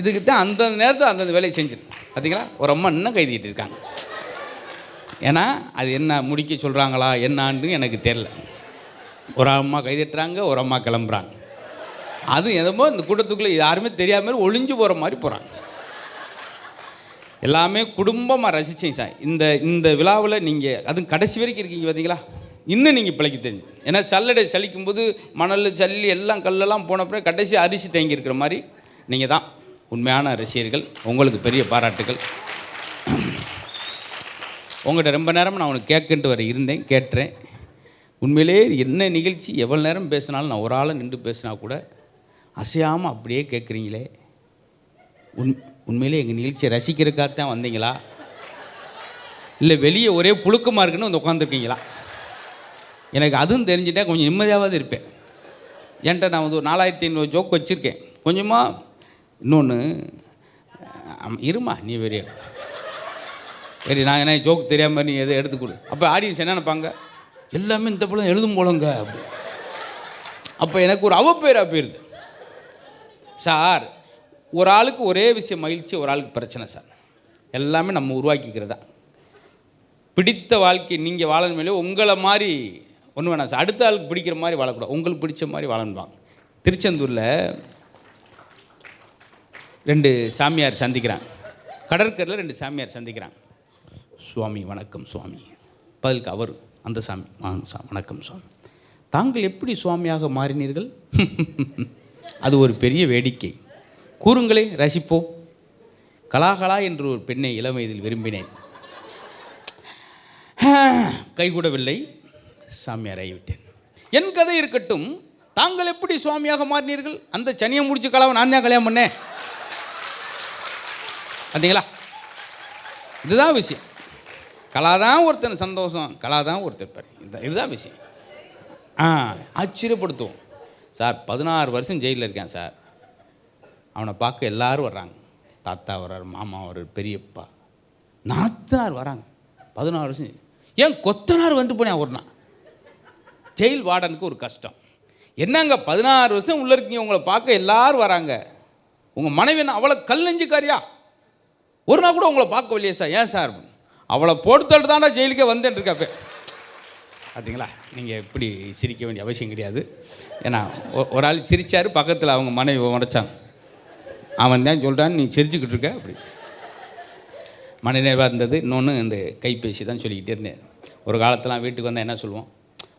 இதுக்கு தான் அந்தந்த நேரத்தில் அந்தந்த வேலையை செஞ்சுட்டு பார்த்தீங்களா ஒரு அம்மா இன்னும் கைதிட்டு இருக்காங்க. ஏன்னா அது என்ன முடிக்க சொல்கிறாங்களா என்னான்னு எனக்கு தெரில ஒரு அம்மா கைதிட்டுறாங்க ஒரு அம்மா கிளம்புறாங்க. அது எதுமோ இந்த கூட்டத்துக்குள்ளே யாருமே தெரியாத ஒளிஞ்சு போகிற மாதிரி போகிறாங்க எல்லாமே குடும்பமாக ரசித்தேன் சார். இந்த இந்த விழாவில் நீங்கள் அதுவும் கடைசி வரைக்கும் இருக்கீங்க பார்த்தீங்களா இன்னும் நீங்கள் பிழைக்க தெரிஞ்சு. ஏன்னா சல்லடை சலிக்கும்போது மணல் சல்லி எல்லாம் கல்லெல்லாம் போன அப்புறம் கடைசி அரிசி தேங்கி இருக்கிற மாதிரி நீங்கள் தான். உண்மையான ரசிகர்கள் உங்களுக்கு பெரிய பாராட்டுகள். உங்கள்கிட்ட ரொம்ப நேரம் நான் உனக்கு கேட்கன்ட்டு வர இருந்தேன் கேட்டுறேன். உண்மையிலே என்ன நிகழ்ச்சி எவ்வளோ நேரம் பேசினாலும் நான் ஒரு ஆளை நின்று பேசினா கூட அசையாமல் அப்படியே கேட்குறீங்களே. உண் உண்மையிலே எங்கள் நிகழ்ச்சியை ரசிக்கிறதுக்காகத்தான் வந்தீங்களா? இல்லை வெளியே ஒரே புழுக்கமாக இருக்குன்னு வந்து உட்காந்துருக்கீங்களா எனக்கு அதுவும் தெரிஞ்சுட்டா கொஞ்சம் நிம்மதியாவது இருப்பேன். என்கிட்ட நான் வந்து ஒரு நாலாயிரத்தி ஐநூறு ஜோக் வச்சுருக்கேன். கொஞ்சமாக இன்னொன்று இருமா நீ பெரிய சரி நான் என்ன ஜோக் தெரியாமல் நீ எதை எடுத்து கொடு. அப்போ ஆடியன்ஸ் என்ன நினைப்பாங்க? எல்லாமே இந்த படம் எழுதும் போலங்க. அப்படி அப்போ எனக்கு ஒரு அவப்பேராக போயிருது. சார் ஒரு ஆளுக்கு ஒரே விஷயம் மகிழ்ச்சி ஒரு ஆளுக்கு பிரச்சனை சார். எல்லாமே நம்ம உருவாக்கிக்கிறதா. பிடித்த வாழ்க்கை நீங்கள் வாழணும் மேலே உங்களை மாதிரி ஒன்று வேணாம் சார். அடுத்த ஆளுக்கு பிடிக்கிற மாதிரி வாழக்கூடாது. உங்களுக்கு பிடிச்ச மாதிரி வாழணுவாங்க திருச்செந்தூரில் ரெண்டு சாமியார் சந்திக்கிறாங்க கடற்கரையில் ரெண்டு சாமியார் சந்திக்கிறாங்க சுவாமி வணக்கம் சுவாமி. பதிலுக்கு அவர் அந்த சாமி. "வாங்க சா வணக்கம் சுவாமி. தாங்கள் எப்படி சுவாமியாக மாறினீர்கள்? அது ஒரு பெரிய வேடிக்கை. கூறுங்களே ரசிப்போம். கலாகலா என்று ஒரு பெண்ணை இளம் வயதில் விரும்பினேன். கைகூடவில்லை. சாமியார் விட்டேன் என் கதை இருக்கட்டும். தாங்கள் எப்படி சுவாமியாக மாறினீர்கள்? அந்த சனியை முடிச்சு கலாவை நான் தான் கல்யாணம் பண்ணேன். பார்த்தீங்களா இதுதான் விஷயம். கலா தான் ஒருத்தன் சந்தோஷம் கலா தான் ஒருத்தர் பாரு. இந்த இதுதான் விஷயம். ஆ ஆச்சரியப்படுத்துவோம். சார் பதினாறு வருஷம் ஜெயிலில் இருக்கேன் சார். அவனை பார்க்க எல்லாரும் வர்றாங்க. தாத்தா வர்றார் மாமா வர்றார் பெரியப்பா. நாத்தனார் வராங்க. பதினாறு வருஷம் ஏன் கொத்தனார் வந்துட்டு போனேன் ஒரு நாள் ஜெயில் வார்டனுக்கு ஒரு கஷ்டம். என்னங்க பதினாறு வருஷம் உள்ளே இருக்கீங்க உங்களை பார்க்க எல்லாரும் வராங்க. உங்கள் மனைவி என்ன அவ்வளோ கல் நெஞ்சுக்காரியா ஒரு நாள் கூட உங்களை பார்க்கவில்லையே சார். ஏன் சார்? அவளை போட்டுத்தட்டு தாண்டா ஜெயிலுக்கே வந்துட்டு இருக்கப்ப பார்த்தீங்களா நீங்கள் இப்படி சிரிக்க வேண்டிய அவசியம் கிடையாது. ஏன்னா ஒரு ஆள் சிரிச்சார் பக்கத்தில் அவங்க மனைவி உடைச்சாங்க. அவன் தான் சொல்கிறான் நீ சிரிச்சுக்கிட்டு இருக்க அப்படி. மனநிறைவாக இருந்தது. இன்னொன்று இந்த கைபேசி தான் சொல்லிக்கிட்டே இருந்தேன். ஒரு காலத்தில் வீட்டுக்கு வந்தால் என்ன சொல்லுவோம்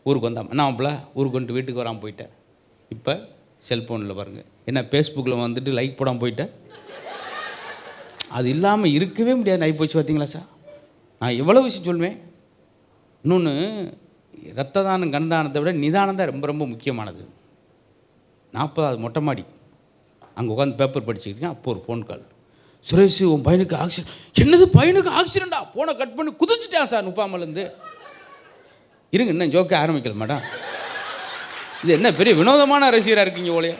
ஊருக்கு வந்தான் என்ன மாப்பிள்ள? ஊருக்கு வந்துட்டு வீட்டுக்கு வராமல் போயிட்டேன் இப்போ செல்ஃபோனில் பாருங்கள் என்ன ஃபேஸ்புக்கில் வந்துட்டு லைக் போடாமல் போயிட்டேன் அது இல்லாமல் இருக்கவே முடியாது. ஆகி போச்சு பார்த்தீங்களா சார்? நான் எவ்வளோ விஷயம் சொல்லுவேன் இன்னொன்று ரத்த தானம் கண்தானத்தை விட நிதானம் தான் ரொம்ப ரொம்ப முக்கியமானது. நாற்பதாவது மொட்டை மாடி. அங்கே உட்காந்து பேப்பர் படிச்சுக்கிட்டேன் அப்போ ஒரு ஃபோன் கால் சுரேஷ் உன் பையனுக்கு ஆக்சிடென்ட் என்னது பையனுக்கு ஆக்சிடெண்டா ஃபோனை கட் பண்ணி குதிச்சிட்டான் சார் நுப்பாமலேருந்து. இருங்க இன்னும் ஜோக்க ஆரம்பிக்கல மேடம். இது என்ன பெரிய வினோதமான ரசிகராக இருக்கீங்க ஓலையா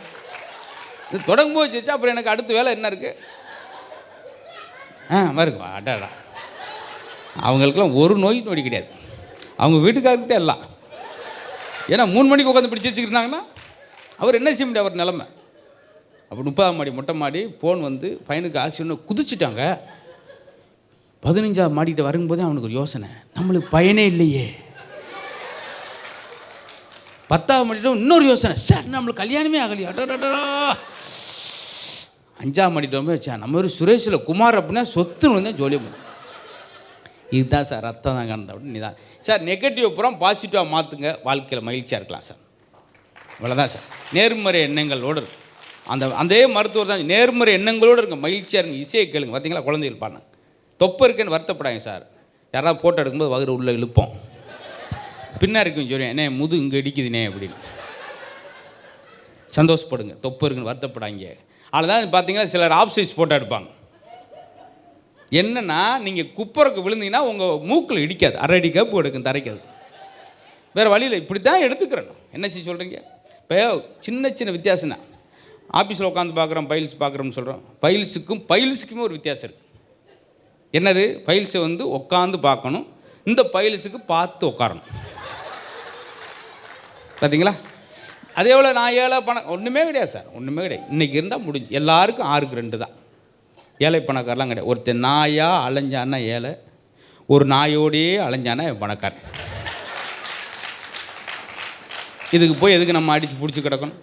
இது தொடங்கும் போது வச்சு அப்புறம் எனக்கு அடுத்த வேலை என்ன இருக்குது ஆ வருங்க அடாடா. அவங்களுக்கெல்லாம் ஒரு நோய் நொடி கிடையாது. அவங்க வீட்டுக்காரர்கிட்ட எல்லாம். ஏன்னா மூணு மணிக்கு உட்காந்து பிடிச்சி வச்சுக்கிருந்தாங்கன்னா அவர் என்ன செய்ய முடியும் அவர் நிலமை? அப்போ முப்பதாம் மாடி மொட்டை மாடி ஃபோன் வந்து பையனுக்கு ஆக்சிடென்ட் குதிச்சுட்டாங்க. பதினஞ்சாவது மாடிக்கிட்ட வரும்போதே அவனுக்கு ஒரு யோசனை. நம்மளுக்கு பயனே இல்லையே. பத்தாவது மாடிட்ட இன்னொரு யோசனை. சார் நம்மளுக்கு கல்யாணமே ஆகலையா. அடடடடா. அஞ்சாம் மாடிட்டு வச்சேன் நம்ம ஒரு சுரேஷில் குமார் அப்படின்னா சொத்துன்னு வந்து ஜோலியம் பண்ணும். இதுதான் சார் ரத்தம் தான் கலந்த அப்படின்னு நீதான் சார் நெகட்டிவ் புறம் பாசிட்டிவாக மாற்றுங்க வாழ்க்கையில் மகிழ்ச்சியாக இருக்கலாம் சார். இவ்வளோதான் சார். நேர்மறை எண்ணங்களோடு இருக்கு அந்த அதே மருத்துவர் தான் நேர்மறை எண்ணங்களோடு இருங்க. மகிழ்ச்சியாக இருங்க. இசையை கேளுங்க. பார்த்தீங்களா குழந்தைகள் பாடினாங்க தொப்பை இருக்குன்னு வருத்தப்படாங்க சார். யாராவது ஃபோட்டோ எடுக்கும்போது வகுறு உள்ளே இழுப்போம். பின்னா இருக்கும் சொல்லுவேன் என்ன முது இங்கே இடிக்குதுனே அப்படின்னு. சந்தோஷப்படுங்க. தொப்பை இருக்குன்னு வருத்தப்படாங்க அதில் பார்த்தீங்கன்னா சிலர் ஆஃப் சைஸ் ஃபோட்டோ எடுப்பாங்க. என்னென்னா நீங்கள் குப்பருக்கு விழுந்தீங்கன்னா உங்கள் மூக்கில் இடிக்காது. அரை அடி கப்பு எடுக்கும் தரைக்காது வேறு வழியில் இப்படி தான் எடுத்துக்கிறேன் என்ன செய்ய சொல்கிறீங்க இப்போ சின்ன சின்ன வித்தியாசம் தான் ஆஃபீஸில் உட்காந்து பார்க்குறோம் பைல்ஸ் பார்க்குறோம்னு சொல்கிறோம் பைல்ஸுக்கும் பைல்ஸுக்குமே ஒரு வித்தியாசம் இருக்குது என்னது? பைல்ஸை வந்து உட்காந்து பார்க்கணும் இந்த பைல்ஸுக்கு பார்த்து உட்காரணும். பார்த்தீங்களா அதே போல் நான் ஏழை பணம் ஒன்றுமே கிடையாது சார். ஒன்றுமே கிடையாது. இன்றைக்கி இருந்தால் முடிஞ்சு. எல்லாருக்கும் ஆறுக்கு ரெண்டு தான். ஏழை பணக்காரலாம் கிடையாது. ஒருத்தன் நாயாக அலைஞ்சான்னா ஏழை ஒரு நாயோடையே அலைஞ்சானா பணக்காரன். இதுக்கு போய் எதுக்கு நம்ம அடித்து பிடிச்சி கிடக்கணும்?